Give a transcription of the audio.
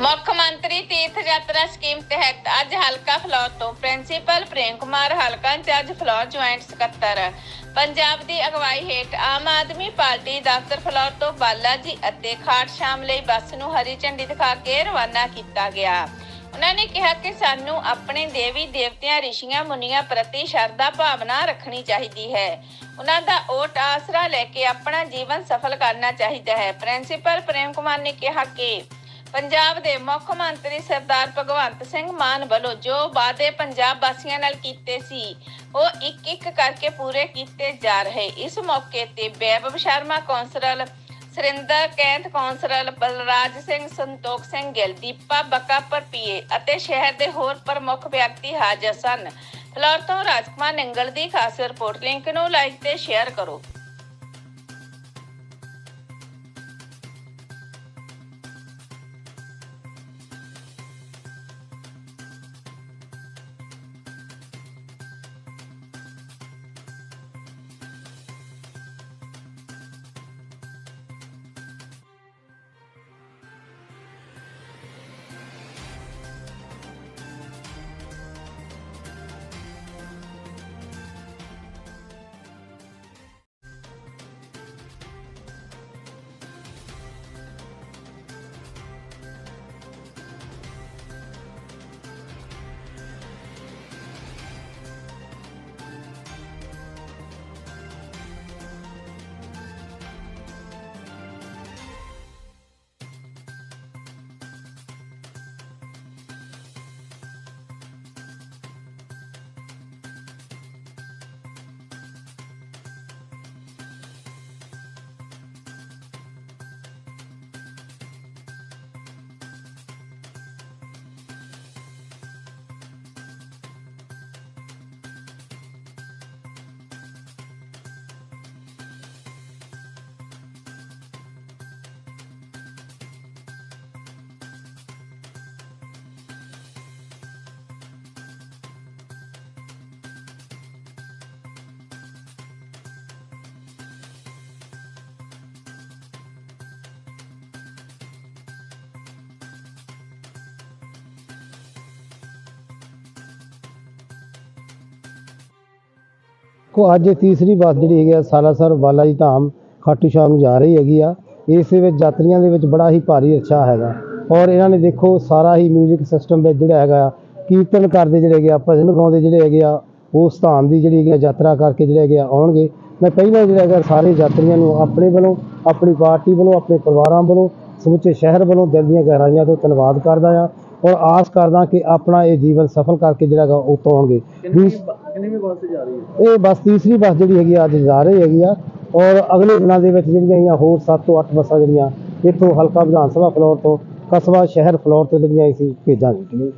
ਮੁੱਖ ਮੰਤਰੀ ਤੀਰਥ ਯਾਤਰਾ ਸਕੀਮ ਤਹਿਤ ਅੱਜ ਹਲਕਾ ਫਲੌਰ ਤੋਂ ਪ੍ਰਿੰਸੀਪਲ ਪ੍ਰੇਮ ਕੁਮਾਰ ਹਲਕਾ ਇੰਚਾਰਜ ਫਲੌਰ ਜੁਆਇੰਟ ਸਕੱਤਰ। ਪੰਜਾਬ ਦੀ ਅਗਵਾਈ ਹੇਠ ਆਮ ਆਦਮੀ ਪਾਰਟੀ ਦਫ਼ਤਰ ਫਲੌਰ ਤੋਂ ਬਾਲਾਜੀ ਅਤੇ ਖਾਟ ਸ਼ਾਮ ਲਈ ਬੱਸ ਨੂੰ ਹਰੀ ਝੰਡੀ ਦਿਖਾ ਕੇ ਰਵਾਨਾ ਕੀਤਾ ਗਿਆ। ਉਹਨਾਂ ਨੇ ਕਿਹਾ ਕਿ ਸਾਨੂੰ ਆਪਣੇ ਦੇਵੀ ਦੇਵਤਿਆਂ, ਰਿਸ਼ੀਆਂ, ਮੁਨੀਆਂ ਪ੍ਰਤੀ ਸ਼ਰਧਾ ਭਾਵਨਾ ਰੱਖਣੀ ਚਾਹੀਦੀ ਹੈ। ਉਹਨਾਂ ਦਾ ਓਟ ਆਸਰਾ ਲੈ ਕੇ ਆਪਣਾ ਜੀਵਨ ਸਫਲ ਕਰਨਾ ਚਾਹੀਦਾ ਹੈ। ਪ੍ਰਿੰਸੀਪਲ ਪ੍ਰੇਮ ਕੁਮਾਰ ਨੇ ਕਿਹਾ ਕਿ ਪੰਜਾਬ ਦੇ ਮੁੱਖ ਮੰਤਰੀ ਸਰਦਾਰ ਭਗਵੰਤ ਸਿੰਘ ਮਾਨ ਵੱਲੋਂ ਜੋ ਵਾਅਦੇ ਪੰਜਾਬ ਵਾਸੀਆਂ ਨਾਲ ਕੀਤੇ ਸੀ, ਉਹ ਇੱਕ ਇੱਕ ਕਰਕੇ ਪੂਰੇ ਕੀਤੇ ਜਾ ਰਹੇ। ਇਸ ਮੌਕੇ ਤੇ ਬੈਬਬ Sharma councillor Surinder Kainth, councillor Balraj Singh, Santokh Singh Gill, Deepa Bakapur PA ਅਤੇ ਸ਼ਹਿਰ ਦੇ ਹੋਰ ਪ੍ਰਮੁੱਖ ਵਿਅਕਤੀ ਹਾਜ਼ਰ ਸਨ। ਫਲੋਰ ਤੋਂ ਰਾਜਕੁਮਾਰ ਨਿੰਗਲ ਦੀ ਖਾਸ ਰਿਪੋਰਟ, ਲਿੰਕ ਨੂੰ ਲਾਈਕ ਤੇ ਸ਼ੇਅਰ ਕਰੋ। ਕੋ ਅੱਜ ਇਹ ਤੀਸਰੀ ਬੱਸ ਜਿਹੜੀ ਹੈਗੀ ਆ ਸਾਲਾਸਰ ਬਾਲਾ ਜੀ ਧਾਮ ਖਾਟੂ ਸ਼ਾਮ ਨੂੰ ਜਾ ਰਹੀ ਹੈਗੀ ਆ। ਇਸ ਦੇ ਵਿੱਚ ਯਾਤਰੀਆਂ ਦੇ ਵਿੱਚ ਬੜਾ ਹੀ ਭਾਰੀ ਉਤਸ਼ਾਹ ਹੈਗਾ। ਔਰ ਇਹਨਾਂ ਨੇ ਦੇਖੋ ਸਾਰਾ ਹੀ 뮤직 ਸਿਸਟਮ ਵਿੱਚ ਜਿਹੜਾ ਹੈਗਾ ਕੀਰਤਨ ਕਰਦੇ ਜਿਹੜੇ ਹੈਗੇ ਆ ਭਜਨ ਗਾਉਂਦੇ ਜਿਹੜੇ ਹੈਗੇ ਆ ਉਸ ਧਾਮ ਦੀ ਜਿਹੜੀ ਹੈਗੀ ਯਾਤਰਾ ਕਰਕੇ ਜਿਹੜੇ ਹੈਗੇ ਆ ਆਉਣਗੇ। ਮੈਂ ਪਹਿਲਾਂ ਜਿਹੜਾ ਹੈਗਾ ਸਾਰੇ ਯਾਤਰੀਆਂ ਨੂੰ ਆਪਣੇ ਵੱਲੋਂ ਆਪਣੀ ਪਾਰਟੀ ਵੱਲੋਂ ਆਪਣੇ ਪਰਿਵਾਰਾਂ ਵੱਲੋਂ ਸਮੁੱਚੇ ਸ਼ਹਿਰ ਵੱਲੋਂ ਦਿਲ ਦੀਆਂ ਗਹਿਰਾਈਆਂ ਤੋਂ ਧੰਨਵਾਦ ਕਰਦਾ ਆ। ਔਰ ਆਸ ਕਰਦਾ ਕਿ ਆਪਣਾ ਇਹ ਜੀਵਨ ਸਫਲ ਕਰਕੇ ਜਿਹੜਾ ਹੈਗਾ ਉੱਤੋਂ ਆਉਣਗੇ। ਦੂਸ- ਬੱਸ ਜਾ ਰਹੀ ਹੈ? ਇਹ ਬੱਸ ਤੀਸਰੀ ਬੱਸ ਜਿਹੜੀ ਹੈਗੀ ਆ, ਅੱਜ ਜਾ ਰਹੀ ਹੈਗੀ ਆ ਔਰ ਅਗਲੇ ਦਿਨਾਂ ਦੇ ਵਿੱਚ ਜਿਹੜੀਆਂ ਹੈਗੀਆਂ ਹੋਰ 7 ਤੋਂ 8 ਬੱਸਾਂ ਜਿਹੜੀਆਂ ਇੱਥੋਂ ਹਲਕਾ ਵਿਧਾਨ ਸਭਾ ਫਲੋਰ ਤੋਂ ਕਸਬਾ ਸ਼ਹਿਰ ਫਲੋਰ ਤੋਂ ਜਿਹੜੀਆਂ ਅਸੀਂ ਭੇਜਾਂਗੇ